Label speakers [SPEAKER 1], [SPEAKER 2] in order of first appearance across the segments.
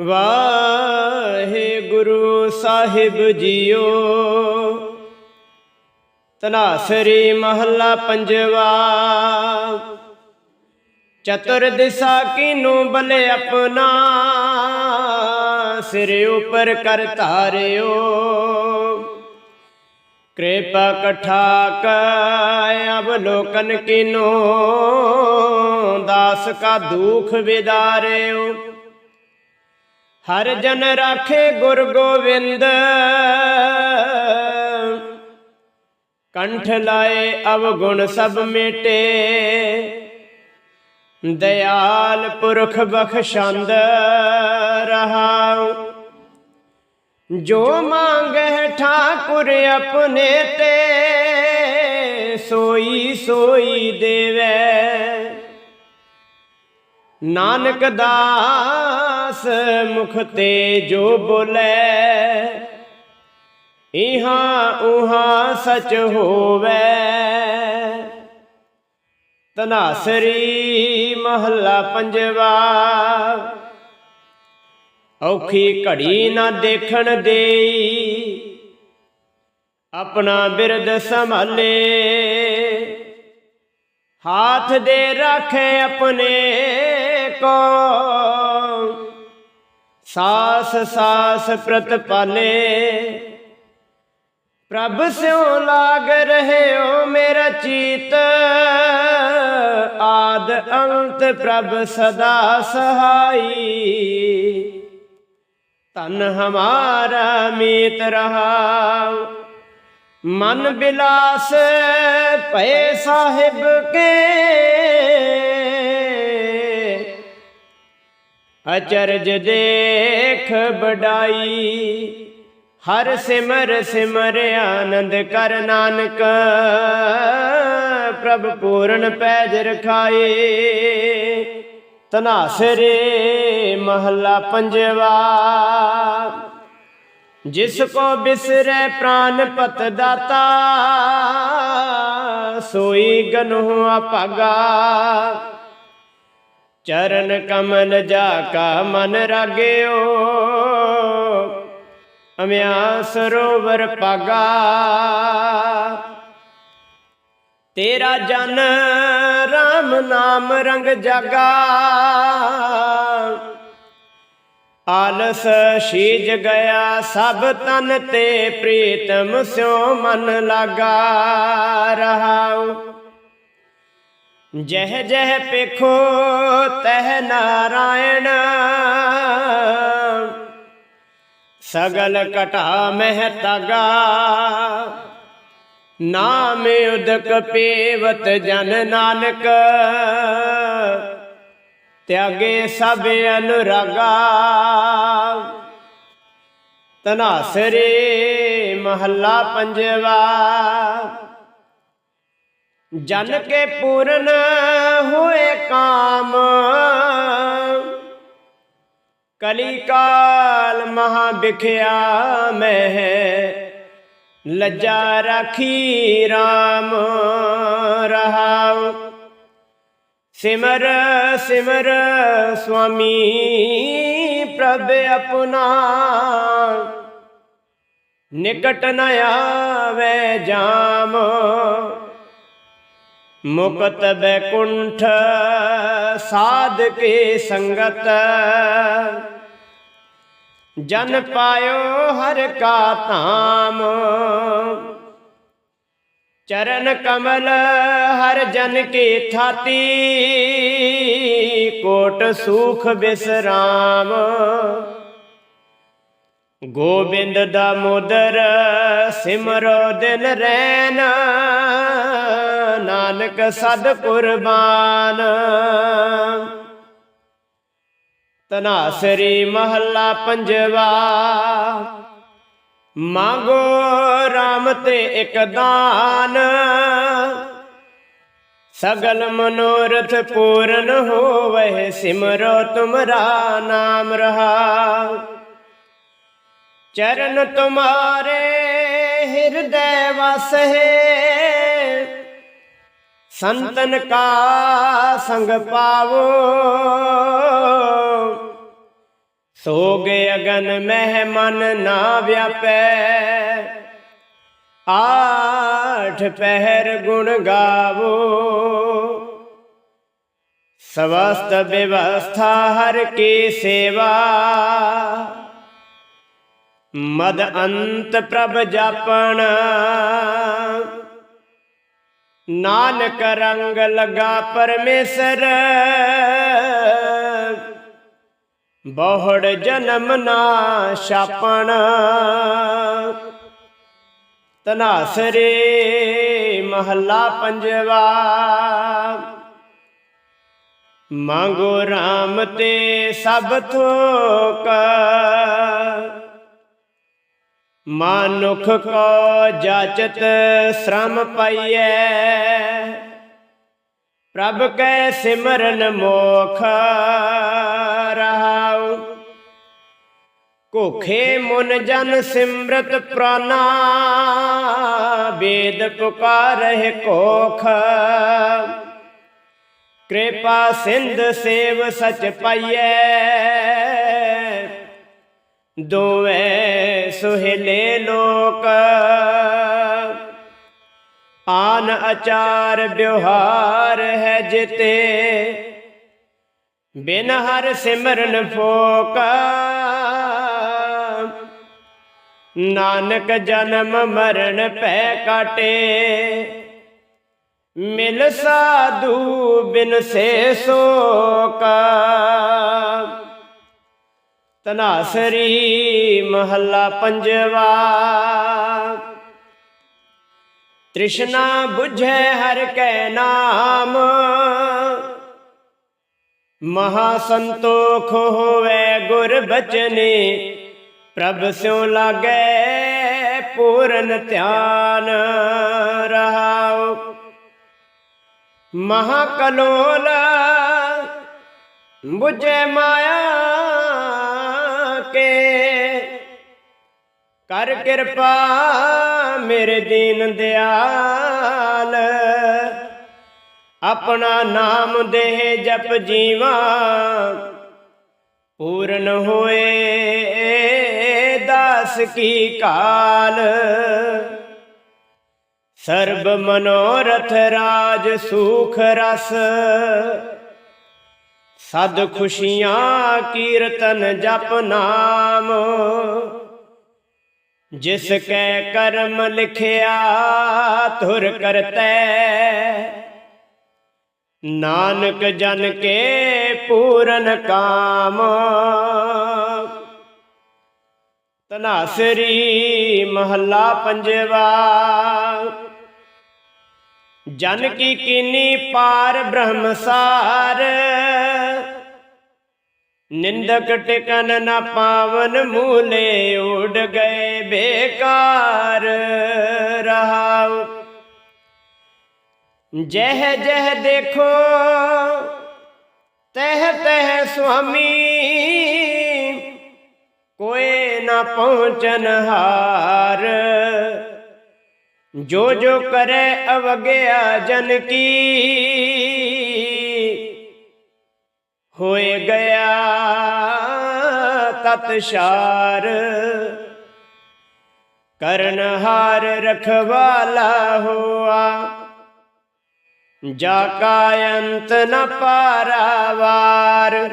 [SPEAKER 1] ਵਾਹਿਗੁਰੂ ਸਾਹਿਬ JIO. ਤਨਾਸਰੀ ਮਹੱਲਾ ਪੰਜਵਾ। ਚਤੁਰ ਦਿਸ਼ਾ ਕੀਨੂ ਬਲੇ ਆਪਣਾ। ਸਿਰ ਉਪਰ ਕਰ ਧਾਰਿਓ। ਕਿਰਪਾ ਕਠਾ ਕੈ ਅਵਲੋਕਨ ਕੀਨੋ। ਦਾਸ ਕਾ ਦੁਖ ਵਿਦਾਰਿਓ। ਹਰ ਜਨ ਰਾਖੇ ਗੁਰ ਗੋਬਿੰਦ ਕੰਠ ਲਾਏ ਅਵਗੁਣ ਸਭ ਮੇਟੇ। ਦਇਆਲ ਪੁਰਖ ਬਖਸ਼ੰਦ ਰਹਾਉ। ਜੋ ਮੰਗਹਿ ਠਾਕੁਰ ਆਪਣੇ ਤੇ, ਸੋਈ ਸੋਈ ਦੇਵੈ। ਨਾਨਕ ਦਾ ਦਾਸ ਮੁਖ ਤੇ ਜੋ ਬੋਲੇ, ਇਹਾਂ ਉਹਾਂ ਸਚ ਹੋਵੇ। ਤਨਾਸਰੀ ਮਹੱਲਾ ਪੰਜਵਾ, ਔਖੀ ਘੜੀ ਨਾ ਦੇਖਣ ਦੇਈ, ਆਪਣਾ ਬਿਰਦ ਸੰਭਾਲੇ। ਹਾਥ ਦੇ ਰੱਖੇ ਆਪਣੇ ਕੋ ਸਾਸ ਸਾਸ ਪ੍ਰਤਪਾਲੇ ਪ੍ਰਭ ਸਿਉ ਲਾਗ ਰਹਿਓ ਮੇਰਾ ਚੀਤ। ਆਦ ਅੰਤ ਪ੍ਰਭ ਸਦਾ ਸਹਾਈ। ਤਨ ਹਮਾਰਾ ਮੀਤ ਰਹਾ। ਮਨ ਬਿਲਾਸ ਭਏ ਸਾਹਿਬ ਕੇ। ਅਚਰਜ ਦੇਖ ਬਡਾਈ ਹਰ ਸਿਮਰ ਸਿਮਰ ਆਨੰਦ ਕਰ ਨਾਨਕ, ਪ੍ਰਭ ਪੂਰਨ ਪੈਜ ਰਖਾਏ। ਤਨਾਸਰੇ ਮਹੱਲਾ ਪੰਜਵਾ, ਜਿਸ ਕੋ ਬਿਸਰੇ ਪ੍ਰਾਨ ਪਤ ਦਾਤਾ, ਸੋਈ ਗਨੁ ਅਪਾਗਾ ਚਰਨ ਕਮਲ ਜਾ ਕਾ ਮਨ ਰਾਗਿਓ। ਅਮਿਆ ਸਰੋਵਰ ਪਾਗਾ। ਤੇਰਾ ਜਨ RAM ਨਾਮ ਰੰਗ ਜਾਗਾ। ਆਲਸ ਸ਼ੀਜ ਗਿਆ ਸਭ ਤਨ ਤੇ ਪ੍ਰੀਤਮ ਸਿਓ ਮਨ ਲਾਗਾ ਰਹਾਉ। ਜਹ ਜਹ ਪੇਖੋ ਤਹ ਨਾਰਾਇਣ। ਸਗਲ ਕਟਾ ਮਹਿ ਤਗਾ। ਨਾਮ ਉਦਕ ਪੇਵਤ ਜਨ ਨਾਨਕ। ਤਿਆਗੇ ਸਭ ਅਨੁਰਾਗਾ। ਤਨਾਸਰੇ ਮਹੱਲਾ ਪੰਜਵਾ। ਜਨ ਕੇ ਪੂਰਨ ਹੋਏ ਕਾਮ। ਕਲੀ ਕਾਲ ਮਹਾ ਬਿਖਿਆ ਮਹਿ, ਲੱਜਾ ਰਾਖੀ RAM ਰਹਾਉ। ਸਿਮਰ ਸਿਮਰ ਸੁਆਮੀ, ਪ੍ਰਭ ਆਪਣਾ। ਨਿਕਟ ਨ ਆਵੇ ਜਾਮ। ਮੁਕਤ ਬੈਕੁੰਠ ਸਾਧ ਕੇ ਸੰਗਤ। ਜਨ ਪਾਇਓ ਹਰ ਕਾ ਧਾਮ। ਚਰਨ ਕਮਲ ਹਰ ਜਨ ਕੀ ਥਾਤੀ। ਕੋਟ ਸੁਖ ਬਿਸਰਾਮ। ਗੋਬਿੰਦ ਦਾ ਮੋਦਰ ਸਿਮਰੋ ਦਿਨ ਰੈਨ। ਨਾਨਕ ਸਦ ਕੁਰਬਾਨ। ਤਨਾਸਰੀ ਮਹੱਲਾ ਪੰਜਵਾ, ਮੰਗੋ RAM ਤੇ ਇੱਕ ਦਾਨ। ਸਗਲ ਮਨੋਰਥ ਪੂਰਨ ਹੋਵੇ ਸਿਮਰੋ ਤੁਮਰਾ ਨਾਮ ਰਹਾ। ਚਰਨ ਤੁਮਾਰੇ ਹਿਰਦੈ ਵਸਹੇ ਸੰਤਨ ਕਾ ਸੰਗ ਪਾਵੋ। ਸੋਗ ਅਗਨ ਮਹਿ ਮਨ ਨਾ ਵਿਆਪੈ। ਆਠ ਪਹਿਰ ਗੁਣ ਗਾਵੋ। ਸਵਸਤ ਵਿਵਸਥਾ ਹਰ ਕੀ ਸੇਵਾ। ਮਦ ਅੰਤ ਪ੍ਰਭ ਜਾਪਣ। ਨਾਨਕ ਰੰਗ ਲਗਾ ਪਰਮੇਸ਼ਰ। ਬਹੁੜ ਜਨਮ ਨਾ ਛਾਪਣ। ਤਨਾਸਰੇ ਮਹੱਲਾ ਪੰਜਵਾ। ਮੰਗੋ RAM ਤੇ ਸਭ ਥੋਕ। ਮਾਨੁਖ ਕੋ ਜਾਚਤ ਸ਼ਰਮ ਪਾਈਐ। ਪ੍ਰਭ ਕੈ ਸਿਮਰਨ ਮੋਖ ਰਹਾਉ। ਕੋਖੇ ਮੁਨ ਜਨ ਸਿਮਰਤ ਪ੍ਰਾਨਾ, ਵੇਦ ਪੁਕਾਰਹਿ ਕੋਖ। ਕਿਰਪਾ ਸਿੰਧ ਸੇਵ ਸਚ ਪਾਈਐ। ਦੋਵੇਂ ਸੁਹੇਲੇ ਲੋਕ। ਆਨ ਅਚਾਰ ਵਿਵਹਾਰ ਹੈ ਜਿਤੇ। ਬਿਨ ਹਰ ਸਿਮਰਨ ਫੋਕ। ਨਾਨਕ ਜਨਮ ਮਰਨ ਪੈ ਕਾਟੇ। ਮਿਲ ਸਾਧੂ ਬਿਨ ਸੇ ਸੋਕਾ। ਤਨਾਸਰੀ ਮਹੱਲਾ ਪੰਜਵਾ। ਤ੍ਰਿਸ਼ਨਾ 부ਝੈ ਹਰ ਕੈ ਨਾਮ। ਮਹਾ ਸੰਤੋਖ ਹੋਵੇ ਗੁਰ ਬਚਨੇ, ਪ੍ਰਭ ਸਿਉ ਲਾਗੈ ਪੂਰਨ ਧਿਆਨ ਰਹਾਉ। ਮਹਾ ਕਲੋਲ ਬੁਝੈ ਮਾਇਆ ਕੇ। ਕਰ ਕਿਰਪਾ ਮੇਰੇ ਦੀਨ ਦਿਆਲ। ਆਪਣਾ ਨਾਮ ਦੇ ਜਪ ਜੀਵਾ। ਪੂਰਨ ਹੋਏ ਦਾਸ ਕੀ ਕਾਲ। ਸਰਬ ਮਨੋਰਥ ਰਾਜ ਸੁਖ ਰਸ। ਸਦ ਖੁਸ਼ੀਆਂ ਕੀਰਤਨ ਜਪ ਨਾਮ। ਜਿਸ ਕੈ ਕਰਮ ਲਿਖਿਆ, ਧੁਰ ਕਰਤੈ। ਨਾਨਕ ਜਨ ਕੇ ਪੂਰਨ ਕਾਮ। ਤਨਾਸਰੀ ਮਹੱਲਾ ਪੰਜਵਾ। ਜਨ ਕੀ ਕੀਨੀ ਪਾਰ ਬ੍ਰਹਮਸਾਰ। ਨਿੰਦਕ ਟਿਕਨ ਨਾ ਪਾਵਨ ਮੂਲੇ ਉਡ ਗਏ ਬੇਕਾਰ ਰਹਾਉ। ਜਹ ਜਹ ਦੇਖੋ, ਤਹ ਤਹ ਸੁਆਮੀ, ਕੋਏ ਨਾ ਪਹੁੰਚਨ ਹਾਰ। ਜੋ ਜੋ ਕਰੇ ਅਵਗਿਆ ਜਨ ਕੀ, ਹੋਏ ਗਿਆ ਤਤਸ਼ਾਰ ਕਰਨ ਹਾਰ ਰਖਵਾਲਾ ਹੋਆ। ਜਾ ਕਾ ਅੰਤ ਨ ਪਾਰਾਵਾਰ।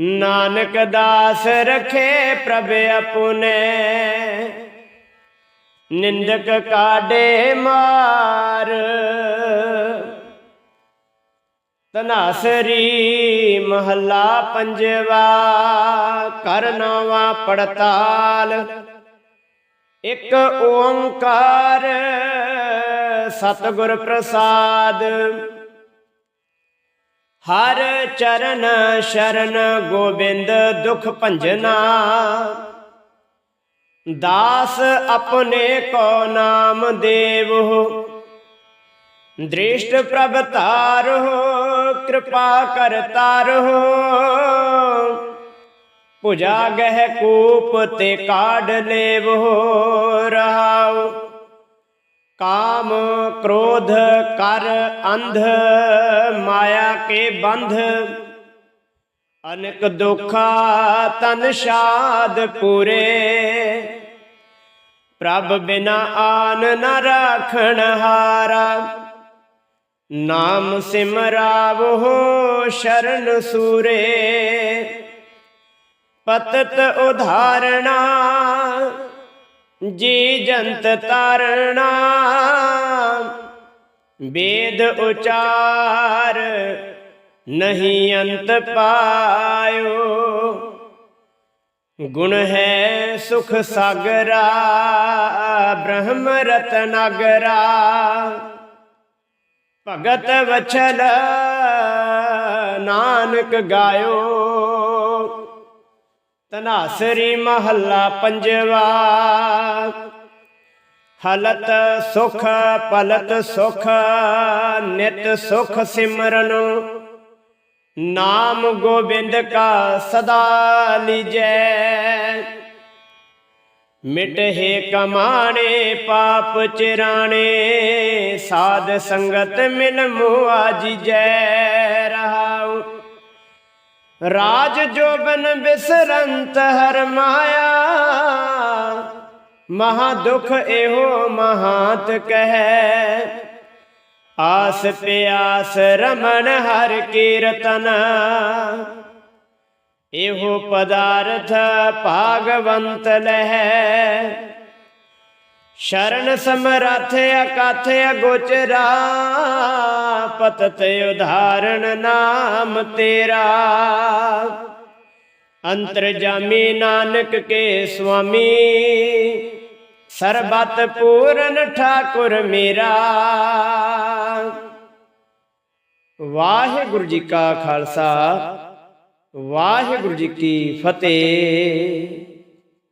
[SPEAKER 1] ਨਾਨਕ ਦਾਸ ਰਖੇ ਪ੍ਰਭ ਅਪੁਨੇ। ਨਿੰਦਕ ਕਾਡੇ ਮਾਰ। ਤਨਾਸਰੀ ਮਹੱਲਾ ਪੰਜਵਾ ਕਰਨਵਾ ਪੜਤਾਲ। ਇੱਕ ਓੰਕਾਰ ਸਤਿਗੁਰ ਪ੍ਰਸਾਦ। ਹਰ ਚਰਨ ਸ਼ਰਨ ਗੋਬਿੰਦ ਦੁਖ ਭੰਜਨਾ। ਦਾਸ ਆਪਣੇ ਕੋ ਨਾਮ ਦੇਵੋ। ਦ੍ਰਿਸ਼ਟ ਪ੍ਰਭ ਤਾਰੋ ਕਿਰਪਾ ਕਰ ਤਾਰੋ ਪੁਜਾ ਗਹਿ ਕੂਪ ਤੇ ਕਾਢ ਲੇਵੋ ਰਹਾਉ। ਕਾਮ ਕ੍ਰੋਧ ਕਰ ਅੰਧ, ਮਾਇਆ ਕੇ ਬੰਧ। ਅਨਕ ਦੁਖਾ ਤਨ ਸ਼ਾਦ ਪੂਰੇ। ਪ੍ਰਭ ਬਿਨਾ ਆਨ ਨ ਰਾਖਣ ਹਾਰਾ। ਨਾਮ ਸਿਮਰਾਵੋ ਸ਼ਰਨ ਸੂਰੇ, ਪਤਤ ਉਧਾਰਣਾ, ਜੀ ਜੰਤ ਤਾਰਣਾ, ਵੇਦ ਉਚਾਰ ਨਹੀਂ ਅੰਤ ਪਾਇਓ। ਗੁਣ ਹੈ ਸੁਖ ਸਾਗਰਾ, ਬ੍ਰਹਮ ਰਤਨਾਗਰਾ ਭਗਤ ਵਛਲ ਨਾਨਕ ਗਾਇਓ। ਤਨਾਸਰੀ ਮਹੱਲਾ ਪੰਜਵਾ। ਹਲਤ ਸੁਖ, ਪਲਤ ਸੁਖ, ਨਿਤ ਸੁਖ ਸਿਮਰਨ। ਨਾਮ ਗੋਬਿੰਦ ਕਾ ਸਦਾ ਲੀਜੈ। ਮਿਟਹਿ ਕਮਾਣੇ, ਪਾਪ ਚਿਰਾਣੇ। ਸਾਧ ਸੰਗਤ ਮਿਲ ਮੁਆ ਜੈ ਰਹਾਉ। ਰਾਜ ਜੋਬਨ ਬਿਸਰੰਤ ਹਰ ਮਾਇਆ। ਮਹਾ ਦੁਖ ਇਹੋ ਮਹਾਤ ਕਹਿ। ਆਸ ਪਿਆਸ ਰਮਨ ਹਰ ਕੀਰਤਨ। ਇਹੋ ਪਦਾਰਥ ਭਾਗਵੰਤ ਲਹਿ। ਸ਼ਰਨ ਸਮਰਥ ਅਕਥ ਅਗੋਚਰਾ ਪਤਤ ਉਧਾਰਨ ਨਾਮ ਤੇਰਾ। ਅੰਤਰਜਾਮੀ ਨਾਨਕ ਕੇ ਸੁਆਮੀ, ਸਰਬਤ ਪੂਰਨ ਠਾਕੁਰ ਮੇਰਾ। ਵਾਹਿਗੁਰੂ ਜੀ ਕਾ ਖਾਲਸਾ ਵਾਹਿਗੁਰੂ ਜੀ ਕੀ ਫਤਿਹ।